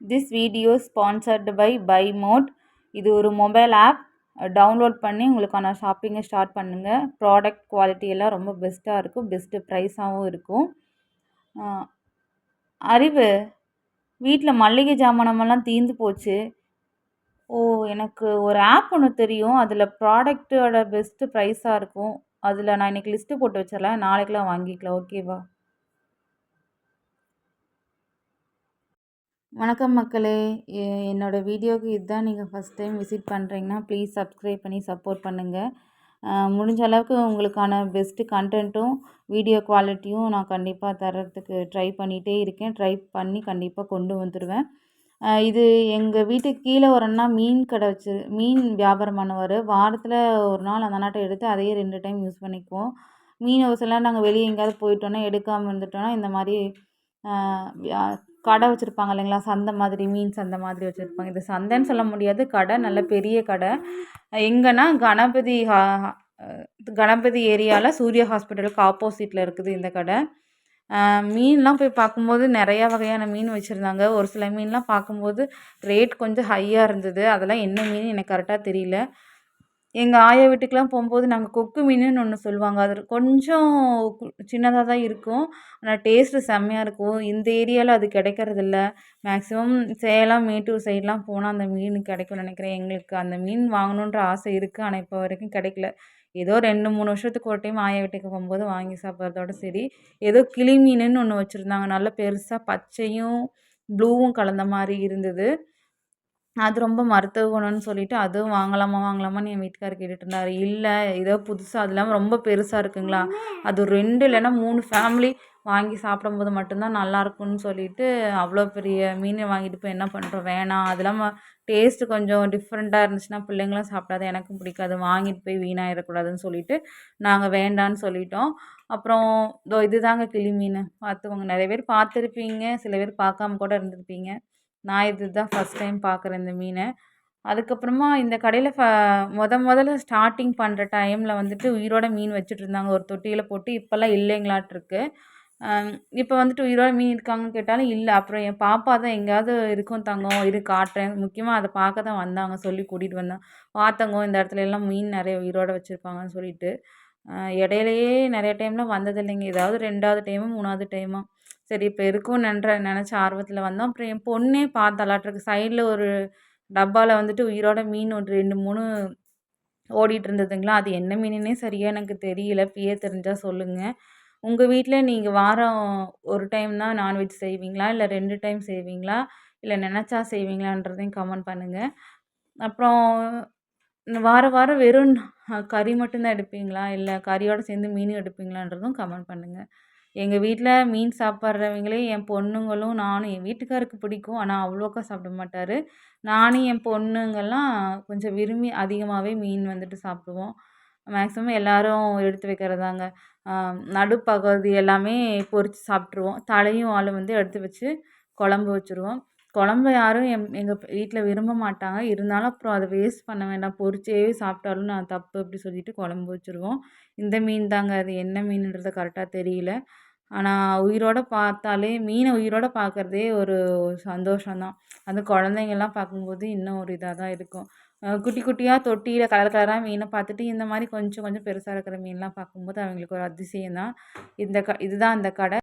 This video sponsored by by mode இது ஒரு mobile app download பண்ணி உங்களுக்கான ஷாப்பிங்கை ஸ்டார்ட் பண்ணுங்கள் ப்ராடக்ட் குவாலிட்டி எல்லாம் ரொம்ப பெஸ்ட்டாக இருக்கும். பெஸ்ட்டு ப்ரைஸாகவும் இருக்கும். அறிவு. வீட்டில் மளிகை ஜாமானமெல்லாம் தீர்ந்து போச்சு. ஓ எனக்கு ஒரு ஆப் ஒன்று தெரியும். அதில் ப்ராடக்ட்டோட பெஸ்ட்டு ப்ரைஸாக இருக்கும். அதில் நான் இன்றைக்கி லிஸ்ட்டு போட்டு வச்சிடலாம் நாளைக்கெலாம் வாங்கிக்கலாம். ஓகேவா வணக்கம் மக்களே. என்னோடய என்னோட வீடியோவுக்கு இதுதான் நீங்கள் ஃபஸ்ட் டைம் விசிட் பண்ணுறீங்கன்னா ப்ளீஸ் சப்ஸ்கிரைப் பண்ணி சப்போர்ட் பண்ணுங்கள் முடிஞ்ச அளவுக்கு உங்களுக்கான பெஸ்ட்டு கண்டென்ட்டும் வீடியோ குவாலிட்டியும் நான் கண்டிப்பாக தரத்துக்கு ட்ரை பண்ணிகிட்டே இருக்கேன். ட்ரை பண்ணி கண்டிப்பாக கொண்டு வந்துடுவேன் இது எங்கள் வீட்டுக்கு கீழே ஒரு அண்ணா மீன் கடை வச்சு மீன் வியாபாரம் பண்ணுவார். வாரத்தில் ஒரு நாள் அந்த நாட்டை எடுத்து அதையே ரெண்டு டைம் யூஸ் பண்ணிக்குவோம். மீன் ஒரு சில நாங்கள் வெளியே எங்கேயாவது போயிட்டோன்னா எடுக்காமல் இருந்துட்டோன்னா இந்த மாதிரி வியா- கடை வச்சுருப்பாங்க இல்லைங்களா? சந்தை மாதிரி மீன் சந்தை மாதிரி வச்சுருப்பாங்க. இது சந்தைன்னு சொல்ல முடியாது. கடை நல்ல பெரிய கடை. எங்கன்னா கணபதி ஹா- ஹா- கணபதி ஏரியாவில் சூர்யா ஹாஸ்பிட்டலுக்கு ஆப்போசிட்டில் இருக்குது இந்த கடை. மீன்லாம் போய் பார்க்கும்போது நிறையா வகையான மீன் வச்சுருந்தாங்க. ஒரு சில மீன்லாம் பார்க்கும்போது ரேட் கொஞ்சம் ஹையாக இருந்தது. அதெல்லாம் என்ன மீன் எனக்கு கரெக்டாக தெரியல. எங்கள் ஆயா வீட்டுக்கெலாம் போகும்போது நாங்கள் கொக்கு மீனுன்னு ஒன்று சொல்லுவாங்க. அது கொஞ்சம் சின்னதாக தான் இருக்கும். ஆனால் டேஸ்ட்டு செம்மையாக இருக்கும். இந்த ஏரியாவில் அது கிடைக்கிறதில்ல மேக்ஸிமம் சேலம் மேட்டூர் சைட்லாம் போனால் அந்த மீன் கிடைக்கும்னு நினைக்கிறேன். எங்களுக்கு அந்த மீன் வாங்கணுன்ற ஆசை இருக்குது ஆனால் இப்போ வரைக்கும் கிடைக்கல. ஏதோ ரெண்டு மூணு வருஷத்துக்கு ஒரு டைம் ஆயா வீட்டுக்கு போகும்போது வாங்கி சாப்பிட்றதோட சரி. ஏதோ கிளி மீனுன்னு ஒன்று வச்சுருந்தாங்க. நல்ல பெருசாக பச்சையும் ப்ளூவும் கலந்த மாதிரி இருந்தது. அது ரொம்ப மருத்துவ குணம்னு சொல்லிட்டு அதுவும் வாங்கலாமா வாங்கலாமான்னு என் வீட்டுக்காரர் கேட்டுட்டு இருந்தார் இல்லை ஏதோ புதுசாக அது இல்லாமல் ரொம்ப பெருசாக இருக்குங்களா? அது ஒரு ரெண்டு இல்லைன்னா மூணு ஃபேமிலி வாங்கி சாப்பிடும்போது மட்டும்தான் நல்லாயிருக்கும்னு சொல்லிட்டு அவ்வளோ பெரிய மீனை வாங்கிட்டு போய் என்ன பண்ணுறோம் வேணாம். அது இல்லாமல் டேஸ்ட்டு கொஞ்சம் டிஃப்ரெண்ட்டாக இருந்துச்சுன்னா பிள்ளைங்களும் சாப்பிடாது எனக்கும் பிடிக்காது. வாங்கிட்டு போய் வீணாகிடக்கூடாதுன்னு சொல்லிட்டு நாங்கள் வேண்டான்னு சொல்லிட்டோம். அப்புறம் இதோ இதுதாங்க கிளி மீன். பார்த்துக்கோங்க. நிறைய பேர் பார்த்துருப்பீங்க. சில பேர் பார்க்காம கூட இருந்திருப்பீங்க. நான் இது தான் ஃபஸ்ட் டைம் பார்க்குறேன் இந்த மீனை. அதுக்கப்புறமா இந்த கடையில் ஃப முத முதல்ல ஸ்டார்டிங் பண்ணுற டைமில் வந்துட்டு உயிரோட மீன் வச்சுட்டு இருந்தாங்க. ஒரு தொட்டியில் போட்டு இப்போல்லாம் இல்லைங்களாட்டிருக்கு இப்போ வந்துட்டு உயிரோட மீன் இருக்காங்கன்னு கேட்டாலும் இல்லை. அப்புறம் என் பாப்பா தான் எங்கேயாவது இருக்கும் தங்கம் இரு காட்டுறேன். முக்கியமாக அதை பார்க்க தான் வந்தாங்க. சொல்லி கூட்டிகிட்டு வந்தேன். பார்த்தங்கோ இந்த இடத்துல எல்லாம் மீன் நிறைய உயிரோட வச்சுருப்பாங்கன்னு சொல்லிட்டு. இடையிலையே நிறைய டைம்லாம் வந்ததில்லைங்க. ஏதாவது ரெண்டாவது டைமு மூணாவது டைமாக சரி இப்போ இருக்கும் நின்ற நினச்ச ஆர்வத்தில் வந்தோம். அப்புறம் என் பொண்ணே பார்த்தாலாட்டிருக்கு சைடில் ஒரு டப்பாவில் வந்துட்டு உயிரோட மீன் ஒரு ரெண்டு மூணு ஓடிட்டு இருந்ததுங்களா? அது என்ன மீனுன்னே சரியாக எனக்கு தெரியல. பியே தெரிஞ்சால் சொல்லுங்கள் உங்கள் வீட்டில் நீங்கள் வாரம் ஒரு டைம் தான் நான்வெஜ் செய்வீங்களா? இல்லை ரெண்டு டைம் செய்வீங்களா? இல்லை நினச்சா செய்வீங்களான்றதையும் கமெண்ட் பண்ணுங்கள் அப்புறம் வார வாரம் வாரம் வெறும் கறி மட்டும்தான் எடுப்பீங்களா? இல்லை கறியோடு சேர்ந்து மீனும் எடுப்பீங்களான்றதும் கமெண்ட் பண்ணுங்கள் எங்கள் வீட்டில் மீன் சாப்பிட்றவங்களே என் பொண்ணுங்களும் நானும் என் வீட்டுக்காருக்கு பிடிக்கும். ஆனால் அவ்வளோக்கா சாப்பிட மாட்டார். நானும் என் பொண்ணுங்கள்லாம் கொஞ்சம் விரும்பி அதிகமாகவே மீன் வந்துட்டு சாப்பிடுவோம். மேக்ஸிமம் எல்லோரும் எடுத்து வைக்கிறதாங்க. நடுப்பகுதி எல்லாமே பொறிச்சு சாப்பிட்ருவோம் தலையும் வாலும் வந்து எடுத்து வச்சு குழம்பு வச்சுருவோம். குழம்பு யாரும் எம் எங்கள் வீட்டில் விரும்ப மாட்டாங்க. இருந்தாலும் அப்புறம் அதை வேஸ்ட் பண்ண வேண்டாம். பொறிச்சே சாப்பிட்டாலும் நான் தப்பு அப்படி சொல்லிட்டு குழம்பு வச்சுருவோம். இந்த மீன் தாங்க அது. என்ன மீனுன்றது கரெக்டாக தெரியல. ஆனால் உயிரோட பார்த்தாலே மீனை உயிரோடு பார்க்குறதே ஒரு சந்தோஷம்தான். அந்த குழந்தைங்கள்லாம் பார்க்கும்போது இன்னும் ஒரு இதாக தான் இருக்கும் குட்டி குட்டியாக தொட்டியில் கலர் கலராக மீனை பார்த்துட்டு இந்த மாதிரி கொஞ்சம் கொஞ்சம் பெருசாக இருக்கிற மீன்லாம் பார்க்கும்போது அவங்களுக்கு ஒரு அதிசயம் தான் இந்த க இதுதான் அந்த கடை.